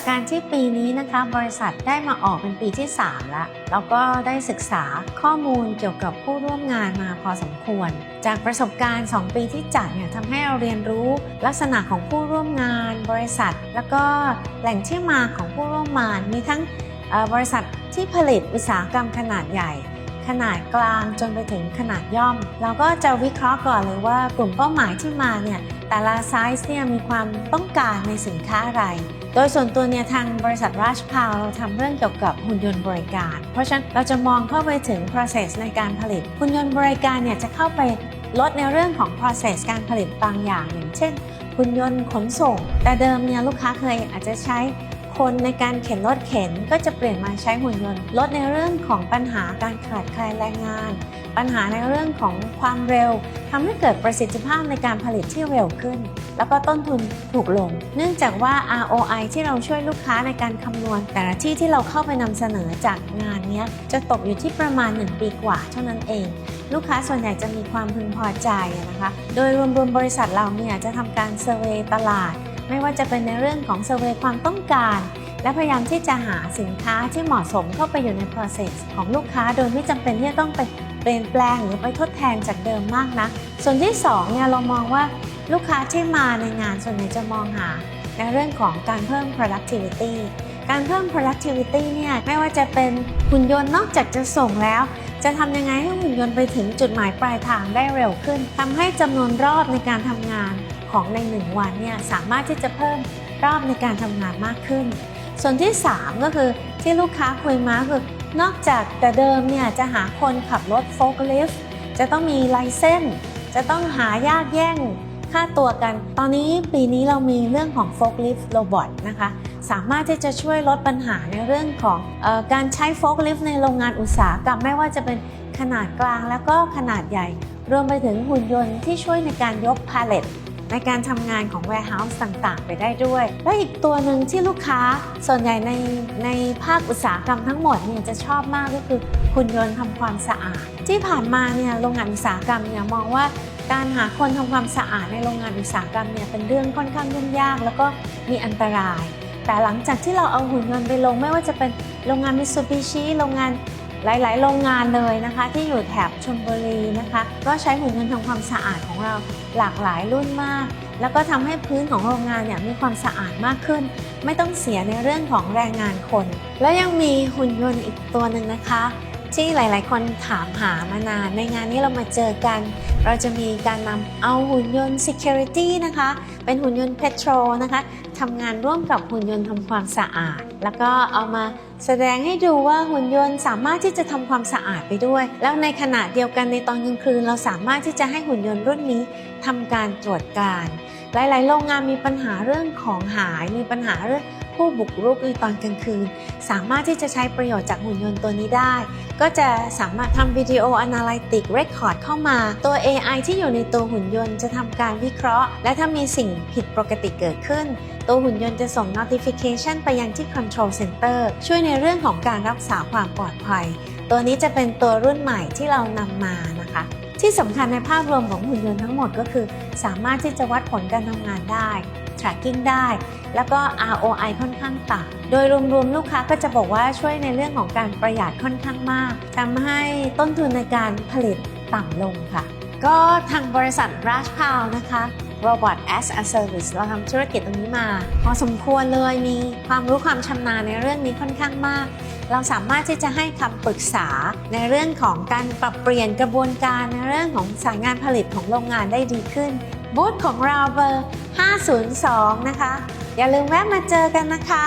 จากการที่ปีนี้นะคะบริษัทได้มาออกเป็นปีที่ 3 แล้วแล้วก็ได้ศึกษาข้อมูลเกี่ยวกับผู้ร่วมงานมาพอสมควร จากประสบการณ์ 2 ปีที่จัดเนี่ยทำให้เราเรียนรู้ ลักษณะของผู้ร่วมงาน บริษัท แล้วก็แหล่งที่มาของผู้ร่วมงานมีทั้งบริษัทที่ผลิตอุตสาหกรรมขนาดใหญ่ ขนาดกลางจนไปถึงขนาดย่อม เราก็จะวิเคราะห์ก่อนเลยว่ากลุ่มเป้าหมายที่มาเนี่ยแต่ละไซส์เนี่ยมีความต้องการในสินค้าอะไร โดยส่วนตัวเนี่ยทางบริษัทราชพาวเราทำเรื่องเกี่ยวกับหุ่นยนต์บริการ เพราะฉะนั้นเราจะมองเข้าไปถึง process ในการผลิต หุ่นยนต์บริการเนี่ยจะเข้าไปลดในเรื่องของ process การผลิตบางอย่างอย่างเช่นหุ่นยนต์ขนส่ง แต่เดิมเนี่ยลูกค้าเคยอาจจะใช้ คนในการเข็นรถเข็นก็จะเปลี่ยนมาใช้หุ่นยนต์ ลดในเรื่องของปัญหาการขาดแคลนแรงงาน ปัญหาในเรื่องของความเร็วทำให้เกิดประสิทธิภาพในการผลิตที่เร็วขึ้น แล้วก็ต้นทุนถูกลง เนื่องจากว่า ROI ที่เราช่วยลูกค้าในการคำนวณ แต่ละที่ที่เราเข้าไปนำเสนอจากงานเนี้ยจะตกอยู่ที่ประมาณ 1 ปีกว่าเท่านั้นเองลูกค้าส่วนใหญ่จะมีความพึงพอใจนะคะ โดยรวมๆบริษัทเราเนี่ยจะทำการเซอร์เวยตลาด ไม่ว่าจะเป็นในเรื่องของเซอร์เวยความต้องการ และพยายามที่จะหาสินค้าที่เหมาะสมเข้าไปอยู่ใน process ของลูกค้า โดยไม่จำเป็นที่จะต้องไปเปลี่ยนแปลงหรือไปทดแทนจากเดิมมากนะ ส่วนที่2เนี่ยเรามองว่าลูกค้าที่มาในงานส่วนใหญ่จะมองหา ในเรื่องของการเพิ่ม productivity การเพิ่ม productivity เนี่ยไม่ว่าจะเป็นหุ่นยนต์นอกจากจะส่งแล้ว จะทำยังไงให้หุ่นยนต์ไปถึงจุดหมายปลายทางได้เร็วขึ้นทำให้จำนวนรอบในการทำงาน ของในหนึ่งวันเนี่ยสามารถที่จะเพิ่มรอบในการทำงานมากขึ้น ส่วนที่ 3 ก็คือที่ลูกค้าคุยมาคือนอกจากแต่เดิมเนี่ยจะหาคนขับรถโฟล์ลิฟต์จะต้องมีไลเซนส์จะต้องหายากแย่งค่าตัวกัน ตอนนี้ปีนี้เรามีเรื่องของโฟล์ลิฟต์โรบอทนะคะ สามารถที่จะช่วยลดปัญหาในเรื่องของออการใช้โฟล์ลิฟต์ในโรงงานอุตสาหกรรมไม่ว่าจะเป็นขนาดกลางแล้วก็ขนาดใหญ่ รวมไปถึงหุ่นยนต์ที่ช่วยในการยกพาเลต ในการทำงานของ warehouse ต่างๆ ไปได้ด้วย และอีกตัวหนึ่งที่ลูกค้าส่วนใหญ่ในในภาคอุตสาหกรรมทั้งหมดเนี่ยจะชอบมากก็คือหุ่นยนต์ทำความสะอาด ที่ผ่านมาเนี่ยโรงงานอุตสาหกรรมเนี่ยมองว่าการหาคนทำความสะอาดในโรงงานอุตสาหกรรมเนี่ยเป็นเรื่องค่อนข้างยุ่งยาก แล้วก็มีอันตราย แต่หลังจากที่เราเอาหุ่นยนต์ไปลงไม่ว่าจะเป็นโรงงานมิ t ซูบิชิโรงงาน หลาย ๆ โรงงานเลยนะคะ ที่อยู่แถบชลบุรีนะคะ ก็ใช้หุ่นยนต์ทำความสะอาดของเราหลากหลายรุ่นมาก แล้วก็ทำให้พื้นของโรงงานเนี่ยมีความสะอาดมากขึ้น ไม่ต้องเสียในเรื่องของแรงงานคน แล้วยังมีหุ่นยนต์อีกตัวหนึ่งนะคะที่หลาย ๆ คนถามหามานาน ในงานนี้เรามาเจอกัน เราจะมีการนำเอาหุ่นยนต์ security นะคะ เป็นหุ่นยนต์ petrol นะคะทำงานร่วมกับหุ่นยนต์ทำความสะอาด แล้วก็เอามา แสดงให้ดูว่าหุ่นยนต์สามารถที่จะทำความสะอาดไปด้วย แล้วในขณะเดียวกันในตอนกลางคืน เราสามารถที่จะให้หุ่นยนต์รุ่นนี้ทำการตรวจการ หลาย ๆ โรงงานมีปัญหาเรื่องของหายมีปัญหาเรื่อง ผู้บุกรุกในตอนกลางคืน สามารถที่จะใช้ประโยชน์จากหุ่นยนต์ตัวนี้ได้ ก็จะสามารถทำวิดีโอ Analytic Record เข้ามา ตัว AI ที่อยู่ในตัวหุ่นยนต์จะทำการวิเคราะห์ และถ้ามีสิ่งผิดปกติเกิดขึ้น ตัวหุ่นยนต์จะส่ง notification ไปยังที่ Control Center ช่วยในเรื่องของการรักษาความปลอดภัย ตัวนี้จะเป็นตัวรุ่นใหม่ที่เรานำมานะคะ ที่สำคัญในภาพรวมของหุ่นยนต์ทั้งหมดก็คือ สามารถที่จะวัดผลการทำงานได้ tracking ได้ แล้วก็ ROI ค่อนข้างต่ำ โดยรวมๆ ลูกค้าก็จะบอกว่าช่วยในเรื่องของการประหยัดค่อนข้างมากทำให้ต้นทุนในการผลิตต่ำลงค่ะ ก็ทางบริษัท r a s h p a l นะคะ Robot as a Service เราทำธุรกิจตรงนี้มา พอสมควรเลยมีความรู้ความชำนาญในเรื่องนี้ค่อนข้างมาก เราสามารถที่จะให้คำปรึกษาในเรื่องของการปรับเปลี่ยนกระบวนการในเรื่องของสายงานผลิตของโรงงานได้ดีขึ้นบูธของเราเบอร์ 502 นะคะ อย่าลืมแวะมาเจอกันนะคะ